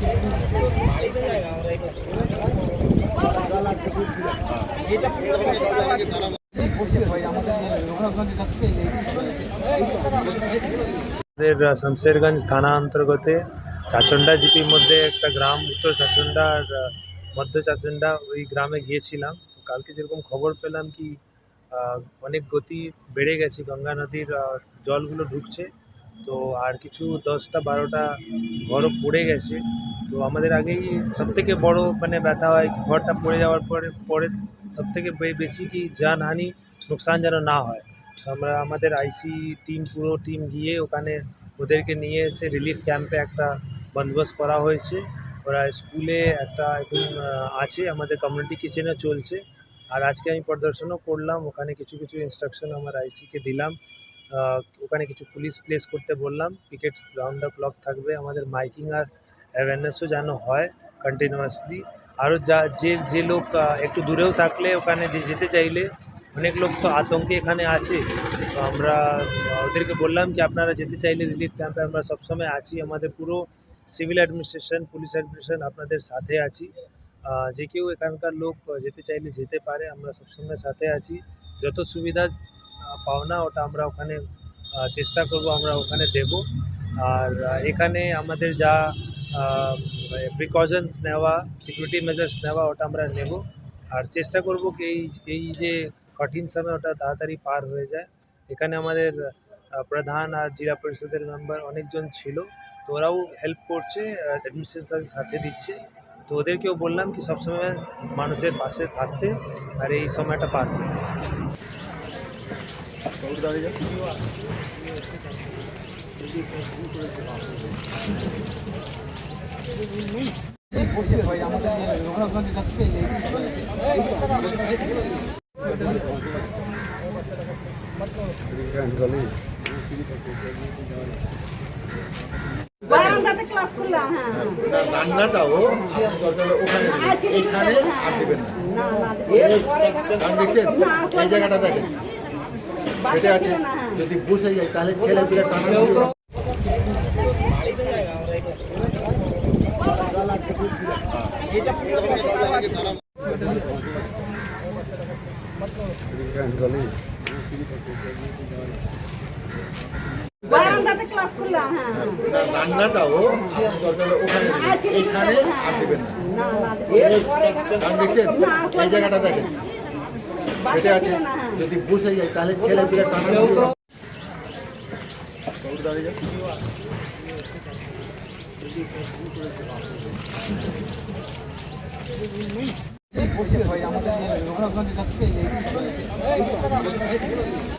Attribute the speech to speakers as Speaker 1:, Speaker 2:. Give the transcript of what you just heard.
Speaker 1: আমাদের শামশেরগঞ্জ থানা অন্তর্গতে চাচন্ডা জিপির মধ্যে একটা গ্রাম, উত্তর চাচন্ডা আর মধ্য চাচন্ডা ওই গ্রামে গিয়েছিলাম। কালকে যেরকম খবর পেলাম কি অনেক গতি বেড়ে গেছে, গঙ্গা নদীর জলগুলো ঢুকছে। তো আর কিছু দশটা বারোটা ঘরও পড়ে গেছে। তো আমাদের আগেই সবথেকে বড় মানে ব্যথা হয়, ঘরটা পড়ে যাওয়ার পরে পরে সবথেকে বেশি কি জানহানি নুকসান যেন না হয়। আমরা, আমাদের আইসি টিম পুরো টিম গিয়ে ওখানে ওদেরকে নিয়ে এসে রিলিফ ক্যাম্পে একটা বন্দোবস্ত করা হয়েছে। ওরা স্কুলে একটা এখন আছে, আমাদের কমিউনিটি কিচেনে চলছে। আর আজকে আমি পরিদর্শনও করলাম, ওখানে কিছু কিছু ইনস্ট্রাকশন আমার আইসিকে দিলাম। ওখানে কিছু পুলিশ প্লেস করতে বললাম। পিকেট রাউন্ড দ্য ক্লক থাকবে, আমাদের মাইকিং আর অ্যাওয়ারনেসও যেন হয় কন্টিনিউয়াসলি আরও যা, যে যে লোক একটু দূরেও থাকলে ওখানে যে যেতে চাইলে, অনেক লোক তো আতঙ্কে এখানে আছে। তো আমরা, ওদেরকে বললাম যে, আপনারা যেতে চাইলে রিলিফ ক্যাম্পে আমরা সবসময় আছি। আমাদের পুরো সিভিল অ্যাডমিনিস্ট্রেশন পুলিশ অ্যাডমিনিস্ট্রেশন আপনাদের সাথে আছি। যে কেউ এখানকার লোক যেতে চাইলে যেতে পারে, আমরা সবসময় সাথে আছি। যত সুবিধা পাওনা ওটা আমরা ওখানে চেষ্টা করব, আমরা ওখানে দেব। আর এখানে আমাদের যা প্রিকশনস নেওয়া সিকিউরিটি মেজার্স নেওয়া ওটা আমরা নেব। আর চেষ্টা করব কি এই এই যে কঠিন সময় ওটা তাড়াতাড়ি পার হয়ে যায়। এখানে আমাদের প্রধান আর জেলা পরিষদের মেম্বার অনেকজন ছিল। তো ওরাও হেল্প করছে অ্যাডমিনিস্ট্রেশনের সাথে দিচ্ছে। তো ওদেরকেও বললাম কি সবসময় মানুষের পাশে থাকতে আর এই সময়টা পার করতে।
Speaker 2: বারান্দাতে ক্লাস করলাম হ্যাঁ হ্যাঁ।
Speaker 3: যদি বসে যায় তাহলে ছেলে পিলে
Speaker 2: বারান্দাতে ক্লাস করলাম হ্যাঁ হ্যাঁ।
Speaker 3: রান্নাটাও দরকার ওখানে দিবেন। আর দিবেন না। দেখছেন এই জায়গাটা দেখেন। এটা আছে যদি বসে যায় তাহলে ছেলে পিলে টানা